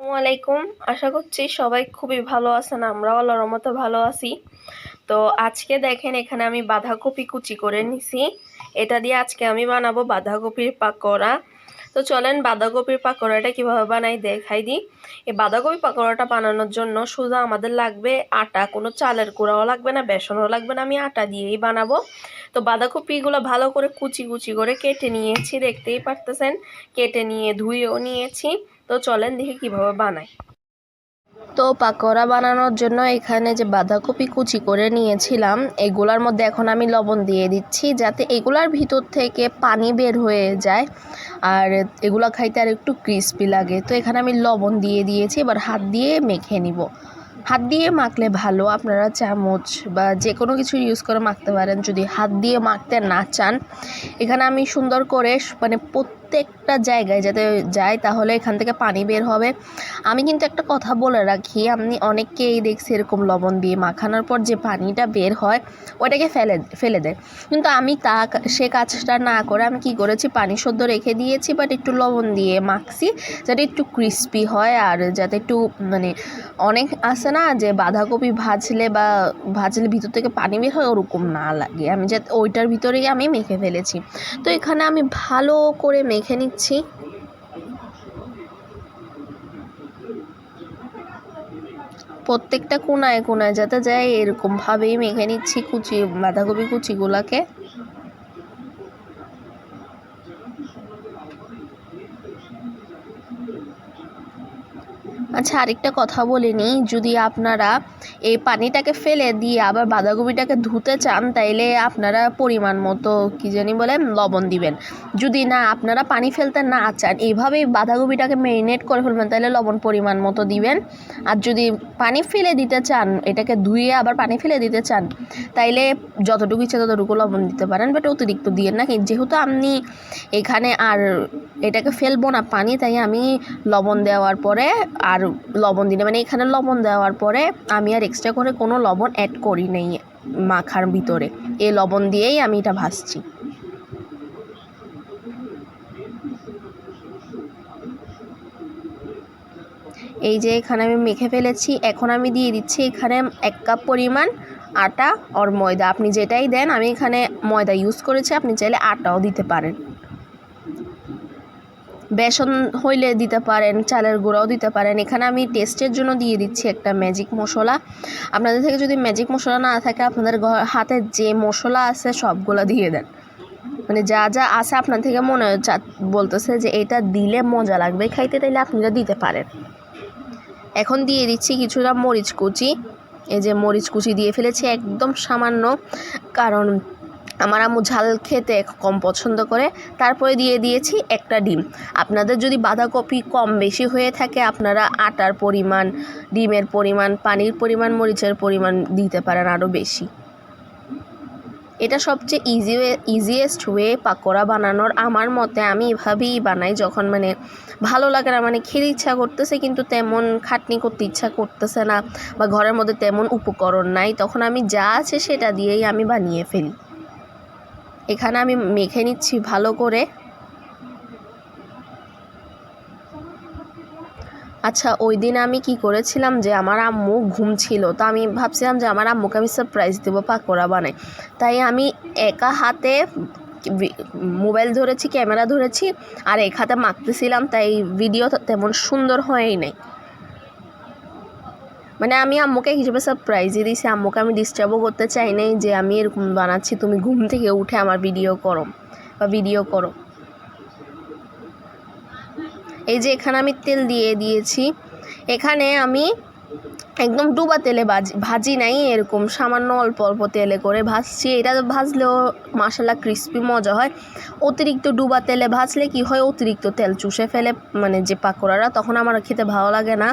আলাইকুম আশা করছি সবাই খুবই ভালো আছেন, আমরাও আল্লাহর মতো ভালো আছি। তো আজকে দেখেন, এখানে আমি বাঁধাকপি কুচি করে নিছি। এটা দিয়ে আজকে আমি বানাবো বাঁধাকপির পাকোড়া। তো চলেন বাঁধাকপির পাকোড়াটা কীভাবে বানাই দেখাই দিই। এই বাঁধাকপি পাকোড়াটা বানানোর জন্য শুধু আমাদের লাগবে আটা। কোনো চালের কুড়াও লাগবে না, বেসনও লাগবে না, আমি আটা দিয়েই বানাবো। তো বাঁধাকপিগুলো ভালো করে কুচি কুচি করে কেটে নিয়েছি, দেখতেই পারতেছেন। কেটে নিয়ে ধুয়েও নিয়েছি। তো চলেন দেখি কীভাবে বানাই। তো পাকোড়া বানানোর জন্য এখানে যে বাঁধাকপি কুচি করে নিয়েছিলাম, এগুলার মধ্যে এখন আমি লবণ দিয়ে দিচ্ছি যাতে এগুলার ভিতর থেকে পানি বের হয়ে যায় আর এগুলো খাইতে আর একটু ক্রিস্পি লাগে। তো এখানে আমি লবণ দিয়ে দিয়েছি, এবার হাত দিয়ে মেখে নিব। হাত দিয়ে মাখলে ভালো, আপনারা চামচ বা যে কোনো কিছু ইউজ করে মাখতে পারেন। যদি হাত দিয়ে মাখতে না চান, এখানে আমি সুন্দর করে মানে প্রত্যেকটা জায়গায় যাতে যায় তাহলে এখান থেকে পানি বের হবে। আমি কিন্তু একটা কথা বলে রাখি আমি অনেককেই দেখছি এরকম লবণ দিয়ে মাখানোর পর যে পানিটা বের হয় ওটাকে ফেলে ফেলে দেয়। কিন্তু আমি তা সে কাজটা না করে আমি কি করেছি, পানি সদ্য রেখে দিয়েছি বাট একটু লবণ দিয়ে মাখছি, যাতে একটু ক্রিস্পি হয় আর যাতে একটু মানে অনেক আছে না যে বাঁধাকপি ভাজলে বা ভাজলে ভিতর থেকে পানি বের হয় ওরকম না লাগে। আমি যাতে ওইটার ভিতরেই আমি মেখে ফেলেছি। তো এখানে আমি ভালো করে মেখে নিচ্ছি। প্রত্যেকটা কোনায় কোনায় যাতে যায় এরকমভাবেই মেখে নিচ্ছি কুচি বাঁধাকপি কুচিগুলাকে। আচ্ছা আরেকটা কথা বলে নিই। যদি আপনারা এই পানিটাকে ফেলে দিয়ে আবার বাঁধাকপিটাকে ধুতে চান, তাইলে আপনারা পরিমাণ মতো কী জানি বলে লবণ দিবেন। যদি না, আপনারা পানি ফেলতে না চান, এইভাবেই বাঁধাকপিটাকে ম্যারিনেট করে ফেলবেন তাহলে লবণ পরিমাণ মতো দিবেন। আর যদি পানি ফেলে দিতে চান, এটাকে ধুয়ে আবার পানি ফেলে দিতে চান, তাইলে যতটুকু ইচ্ছে ততটুকু লবণ দিতে পারেন বাট অতিরিক্ত দিয়ে না। যেহেতু আপনি এখানে আর এটাকে ফেলব না পানি, তাই আমি লবণ দেওয়ার পরে আর লবণ দিলে। মানে এখানে লবণ দেওয়ার পরে আমি আর এক্সট্রা করে কোনো লবণ অ্যাড করি নেই মাখার ভিতরে। এই লবণ দিয়েই আমি এটা ভাজছি। এই যে এখানে আমি মেখে ফেলেছি। এখন আমি দিয়ে দিচ্ছি এখানে এক কাপ পরিমাণ আটা আর ময়দা। আপনি যেটাই দেন, আমি এখানে ময়দা ইউজ করেছি, আপনি চাইলে আটাও দিতে পারেন। বেসন হইলে দিতে পারেন, চালের গুঁড়াও দিতে পারেন। এখানে আমি টেস্টের জন্য দিয়ে দিচ্ছি একটা ম্যাজিক মশলা। আপনাদের থেকে যদি ম্যাজিক মশলা না থাকে, আপনাদের হাতে যে মশলা আছে সবগুলো দিয়ে দেন। মানে যা যা আছে আপনার থেকে মনে বলতেছে যে এটা দিলে মজা লাগবে, খাইতে তাইলে আপনারা দিতে পারেন। এখন দিয়ে দিচ্ছি কিছুটা মরিচ কুচি। এই যে মরিচ কুচি দিয়ে ফেলেছি, একদম সামান্য, কারণ আমার আম্মু ঝাল খেতে কম পছন্দ করে, তারপরে দিয়ে দিয়েছি একটা ডিম। আপনাদের যদি বাঁধাকপি কম বেশি হয়ে থাকে, আপনারা আটার পরিমাণ, ডিমের পরিমাণ, পানির পরিমাণ, মরিচের পরিমাণ দিতে পারেন আরও বেশি। এটা সবচেয়ে ইজি ইজিয়েস্ট ওয়ে পাকোড়া বানানোর। আমার মতে আমি এভাবেই বানাই যখন মানে ভালো লাগে না মানে খেতে ইচ্ছা করতেছে কিন্তু তেমন খাটনি করতে ইচ্ছা করতেছে না বা ঘরের মধ্যে তেমন উপকরণ নাই, তখন আমি যা আছে সেটা দিয়েই আমি বানিয়ে ফেলি। এখানে আমি মেখে নিচ্ছি ভালো করে। আচ্ছা ওই দিন আমি কি করেছিলাম যে আমার আম্মু ঘুম ছিল, তো আমি ভাবছিলাম যে আমার আম্মুকে আমি সারপ্রাইজ দেবো পাকোড়া বানাই তাই আমি একা হাতে মোবাইল ধরেছি, ক্যামেরা ধরেছি, আর এক হাতে মাখতেছিলাম, তাই ভিডিও তেমন সুন্দর হয়ই নাই। মানে আমি আম্মুকে হিসেবে সারপ্রাইজই দিয়েছি আম্মুকে আমি ডিস্টার্বও করতে চাই নাই যে আমি এরকম বানাচ্ছি, তুমি ঘুম থেকে উঠে আমার ভিডিও করো বা ভিডিও করো। এই যে এখানে আমি তেল দিয়ে দিয়েছি। এখানে আমি একদম ডুবা তেলে ভাজি ভাজি নাই এরকম, সামান্য অল্প অল্প তেলে করে ভাজছি। এটা ভাজলেও মশলা ক্রিস্পি মজা হয়। অতিরিক্ত ডুবা তেলে ভাজলে কি হয়? অতিরিক্ত তেল চুষে ফেলে মানে যে পাকোড়ারা, তখন আমার খেতে ভালো লাগে না।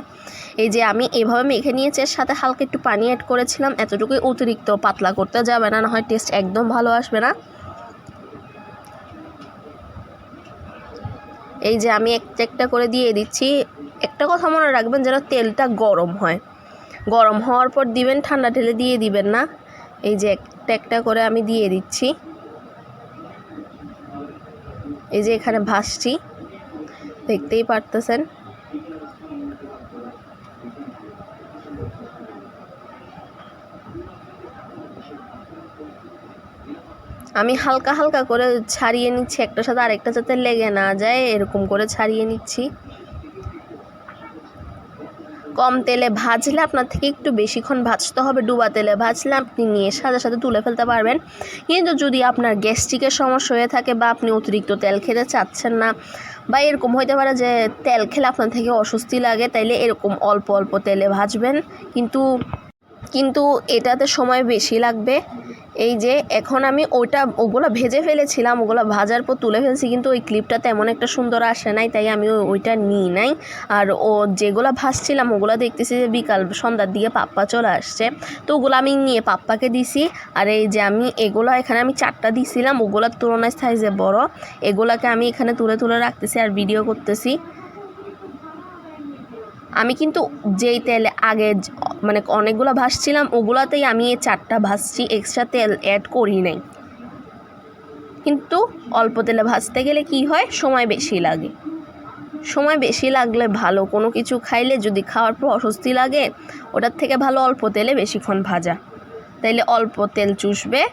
এই যে আমি এভাবে মেখে নিয়েছি, এর সাথে হালকা একটু পানি অ্যাড করেছিলাম, এতটুকুই অতিরিক্ত, পাতলা করতে যাবে না না হয় টেস্ট একদম ভালো আসবে না। এই যে আমি একটা একটা করে দিয়ে দিচ্ছি। একটা কথা মনে রাখবেন, যেন তেলটা গরম হয়। গরম হওয়ার পর দিবেন, ঠান্ডা ঢেলে দিয়ে দিবেন না। এই যে একটা একটা করে আমি দিয়ে দিচ্ছি। এই যে এখানে ভাসছি। দেখতেই পারতেছেন। আমি হালকা হালকা করে ছাড়িয়ে নিচ্ছি একটা সাথে আরেকটা যাতে লেগে না যায়, এরকম করে ছাড়িয়ে নিচ্ছি। কম তেলে ভাজলে আপনার থেকে একটু বেশিক্ষণ ভাজতে হবে, ডুবা তেলে ভাজলে আপনি নিয়ে সাথে সাথে তুলে ফেলতে পারবেন। কিন্তু যদি আপনার গ্যাস্ট্রিকের সমস্যা হয়ে থাকে বা আপনি অতিরিক্ত তেল খেতে চাচ্ছেন না বা এরকম হইতে পারে যে তেল খেলে আপনার থেকে অস্বস্তি লাগে, তাইলে এরকম অল্প অল্প তেলে ভাজবেন। কিন্তু কিন্তু এটাতে সময় বেশি লাগবে। এই যে, এখন আমি ওইটা, ওগুলো ভেজে ফেলেছিলাম, ওগুলো ভাজার পর তুলে ফেলছি, কিন্তু ওই ক্লিপটা তেমন একটা সুন্দর আসে নাই, তাই আমি ওইটা নিই নাই। আর ও যেগুলো ভাজছিলাম, ওগুলো দেখতেছি যে বিকাল সন্ধ্যার দিকে পাপ্পা চলে আসছে। তো ওগুলো আমি নিয়ে পাপ্পাকে দিছি। আর এই যে আমি এগুলো এখানে আমি চারটা দিছিলাম, ওগুলোর তুলনায় সাইজে বড়। এগুলাকে আমি এখানে তুলে তুলে রাখতেছি আর ভিডিও করতেছি। আমি কিন্তু যেই তেলে আগে মানে অনেকগুলো ভাজছিলাম ওগুলাতেই আমি এই চারটা ভাজছি এক্সট্রা তেল অ্যাড করি নাই। কিন্তু অল্প তেলে ভাজতে গেলে কি হয়? সময় বেশি লাগে। সময় বেশি লাগলে ভালো, কোনো কিছু খাইলে যদি খাওয়ার পর অস্বস্তি লাগে, ওটার থেকে ভালো অল্প তেলে বেশিক্ষণ ভাজা। তাইলে অল্প তেল চুষবে,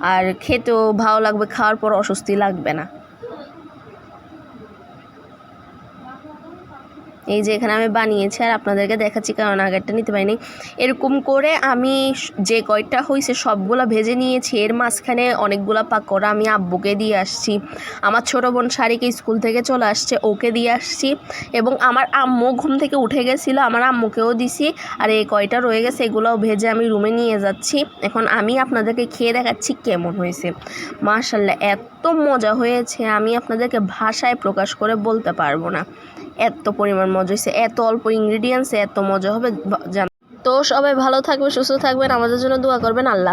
আর খেতেও ভালো লাগবে, খাওয়ার পর অস্বস্তি লাগবে না। এই যে এখানে আমি বানিয়েছি আর আপনাদেরকে দেখাচ্ছি কারণ আগেরটা নিতে পারিনি। এরকম করে আমি যে কয়টা হয়েছে সবগুলো ভেজে নিয়েছি। এর মাঝখানে অনেকগুলো পাকোড়া আমি আব্বুকে দিয়ে আসছি। আমার ছোটো বোন শাড়িকে স্কুল থেকে চলে আসছে, ওকে দিয়ে আসছি এবং আমার আম্মু ঘুম থেকে উঠে গেছিল, আমার আম্মুকেও দিছি। আর এই কয়টা রয়ে গেছে, এগুলোও ভেজে আমি রুমে নিয়ে যাচ্ছি। এখন আমি আপনাদেরকে খেয়ে দেখাচ্ছি কেমন হয়েছে। মার্শাল্লাহ এত মজা হয়েছে, আমি আপনাদেরকে ভাষায় প্রকাশ করে বলতে পারব না। এত পরিমাণ মজা হয়েছে এত অল্প ইনগ্রিডিয়েন্টসে এত মজা হবে জান তো সবাই ভালো থাকবে সুস্থ থাকবেন, আমাদের জন্য দোয়া করবেন, আল্লাহ